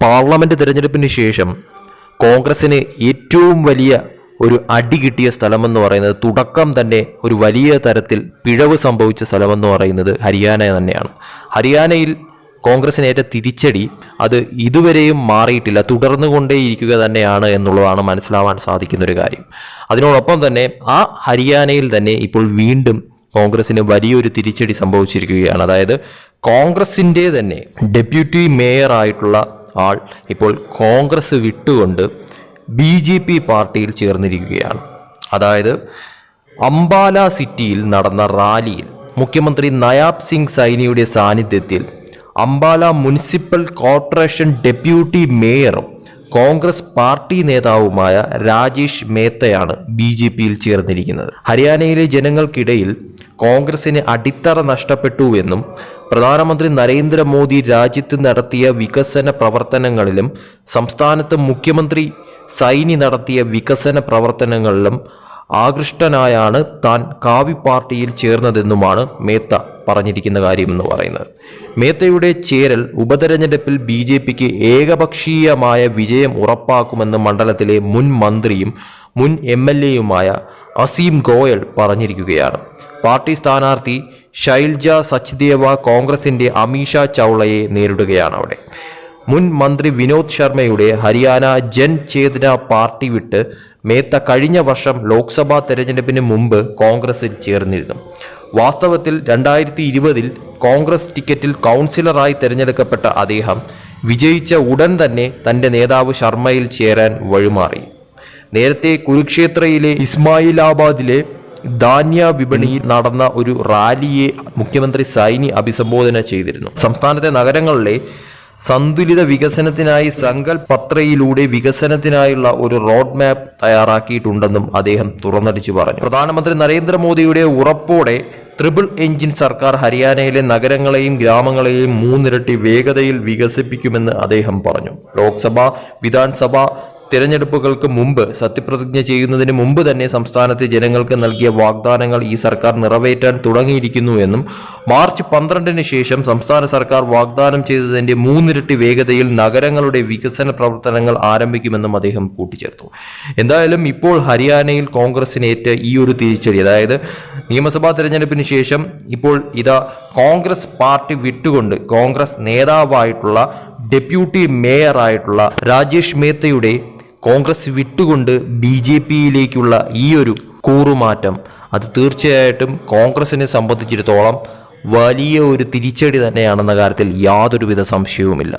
Parliament തിരഞ്ഞെടുപ്പിന് ശേഷം കോൺഗ്രസ്സിന് ഏറ്റവും വലിയ ഒരു അടി കിട്ടിയ സ്ഥലമെന്ന് പറയുന്നത് തുടക്കം തന്നെ ഒരു വലിയ തരത്തിൽ പിഴവ് സംഭവിച്ച സ്ഥലമെന്ന് പറയുന്നത് ഹരിയാന തന്നെയാണ്. ഹരിയാനയിൽ ഏറ്റ തിരിച്ചടി അത് ഇതുവരെയും മാറിയിട്ടില്ല തുടർന്നു കൊണ്ടേയിരിക്കുക തന്നെയാണ് എന്നുള്ളതാണ് മനസ്സിലാവാൻ സാധിക്കുന്ന ഒരു കാര്യം. അതിനോടൊപ്പം തന്നെ ആ ഹരിയാനയിൽ തന്നെ ഇപ്പോൾ വീണ്ടും കോൺഗ്രസ്സിന് വലിയൊരു തിരിച്ചടി സംഭവിച്ചിരിക്കുകയാണ്. അതായത് കോൺഗ്രസിന്റെ തന്നെ ഡെപ്യൂട്ടി മേയർ ആയിട്ടുള്ള ആൾ ഇപ്പോൾ കോൺഗ്രസ് വിട്ടുകൊണ്ട് ബി ജെ പി പാർട്ടിയിൽ ചേർന്നിരിക്കുകയാണ്. അതായത് അംബാല സിറ്റിയിൽ നടന്ന റാലിയിൽ മുഖ്യമന്ത്രി നയാബ് സിംഗ് സൈനിയുടെ സാന്നിധ്യത്തിൽ അംബാല മുനിസിപ്പൽ കോർപ്പറേഷൻ ഡെപ്യൂട്ടി മേയറും കോൺഗ്രസ് പാർട്ടി നേതാവുമായ രാജേഷ് മേത്തയാണ് ബി ജെ പിയിൽ ചേർന്നിരിക്കുന്നത്. ഹരിയാനയിലെ ജനങ്ങൾക്കിടയിൽ കോൺഗ്രസിന് അടിത്തറ നഷ്ടപ്പെട്ടു എന്നും പ്രധാനമന്ത്രി നരേന്ദ്രമോദി രാജ്യത്ത് നടത്തിയ വികസന പ്രവർത്തനങ്ങളിലും സംസ്ഥാനത്ത് മുഖ്യമന്ത്രി സൈനി നടത്തിയ വികസന പ്രവർത്തനങ്ങളിലും ആകൃഷ്ടനായാണ് താൻ കാവി പാർട്ടിയിൽ ചേർന്നതെന്നുമാണ് മേത്ത പറഞ്ഞിരിക്കുന്ന കാര്യമെന്ന് പറയുന്നത്. മേത്തയുടെ ചേരൽ ഉപതെരഞ്ഞെടുപ്പിൽ ബി ജെ പിക്ക് ഏകപക്ഷീയമായ വിജയം ഉറപ്പാക്കുമെന്ന് മണ്ഡലത്തിലെ മുൻ മന്ത്രിയും മുൻ എം എൽ എയുമായ അസീം ഗോയൽ പറഞ്ഞിരിക്കുകയാണ്. പാർട്ടി സ്ഥാനാർത്ഥി ശൈൽജ സച്ദേവ കോൺഗ്രസിന്റെ അമീഷ ചൗളയെ നേരിടുകയാണ് അവിടെ. മുൻ മന്ത്രി വിനോദ് ശർമ്മയുടെ ഹരിയാന ജൻ ചേതന പാർട്ടി വിട്ട് മേത്ത കഴിഞ്ഞ വർഷം ലോക്സഭാ തെരഞ്ഞെടുപ്പിന് മുമ്പ് കോൺഗ്രസിൽ ചേർന്നിരുന്നു. വാസ്തവത്തിൽ രണ്ടായിരത്തി ഇരുപതിൽ കോൺഗ്രസ് ടിക്കറ്റിൽ കൗൺസിലറായി തിരഞ്ഞെടുക്കപ്പെട്ട അദ്ദേഹം വിജയിച്ച ഉടൻ തന്നെ തന്റെ നേതാവ് ശർമ്മയിൽ ചേരാൻ വഴിമാറി. നേരത്തെ കുരുക്ഷേത്രയിലെ ഇസ്മായിലാബാദിലെ ധാന്യ വിപണിയിൽ നടന്ന ഒരു റാലിയെ മുഖ്യമന്ത്രി സൈനി അഭിസംബോധന ചെയ്തിരുന്നു. സംസ്ഥാനത്തെ നഗരങ്ങളിലെ സന്തുലിത വികസനത്തിനായി സങ്കൽപ് പത്രയിലൂടെ വികസനത്തിനായുള്ള ഒരു റോഡ് മാപ്പ് തയ്യാറാക്കിയിട്ടുണ്ടെന്നും അദ്ദേഹം തുറന്നടിച്ചു പറഞ്ഞു. പ്രധാനമന്ത്രി നരേന്ദ്രമോദിയുടെ ഉറപ്പോടെ ട്രിപ്പിൾ എഞ്ചിൻ സർക്കാർ ഹരിയാനയിലെ നഗരങ്ങളെയും ഗ്രാമങ്ങളെയും മൂന്നിരട്ടി വേഗതയിൽ വികസിപ്പിക്കുമെന്ന് അദ്ദേഹം പറഞ്ഞു. ലോക്സഭ വിധാൻസഭ തിരഞ്ഞെടുപ്പുകൾക്ക് മുമ്പ് സത്യപ്രതിജ്ഞ ചെയ്യുന്നതിന് മുമ്പ് തന്നെ സംസ്ഥാനത്തെ ജനങ്ങൾക്ക് നൽകിയ വാഗ്ദാനങ്ങൾ ഈ സർക്കാർ നിറവേറ്റാൻ തുടങ്ങിയിരിക്കുന്നു എന്നും മാർച്ച് പന്ത്രണ്ടിന് ശേഷം സംസ്ഥാന സർക്കാർ വാഗ്ദാനം ചെയ്തതിന്റെ മൂന്നിരട്ടി വേഗതയിൽ നഗരങ്ങളുടെ വികസന പ്രവർത്തനങ്ങൾ ആരംഭിക്കുമെന്നും അദ്ദേഹം കൂട്ടിച്ചേർത്തു. എന്തായാലും ഇപ്പോൾ ഹരിയാനയിൽ കോൺഗ്രസിനേറ്റ ഈ ഒരു തിരിച്ചടി അതായത് നിയമസഭാ തെരഞ്ഞെടുപ്പിന് ശേഷം ഇപ്പോൾ ഇതാ കോൺഗ്രസ് പാർട്ടി വിട്ടുകൊണ്ട് കോൺഗ്രസ് നേതാവായിട്ടുള്ള ഡെപ്യൂട്ടി മേയറായിട്ടുള്ള രാജേഷ് മേത്തയുടെ കോൺഗ്രസ് വിട്ടുകൊണ്ട് ബി ജെ പിയിലേക്കുള്ള ഈ ഒരു കൂറുമാറ്റം അത് തീർച്ചയായിട്ടും കോൺഗ്രസിനെ സംബന്ധിച്ചിടത്തോളം വലിയ ഒരു തിരിച്ചടി തന്നെയാണെന്ന കാര്യത്തിൽ യാതൊരുവിധ സംശയവുമില്ല.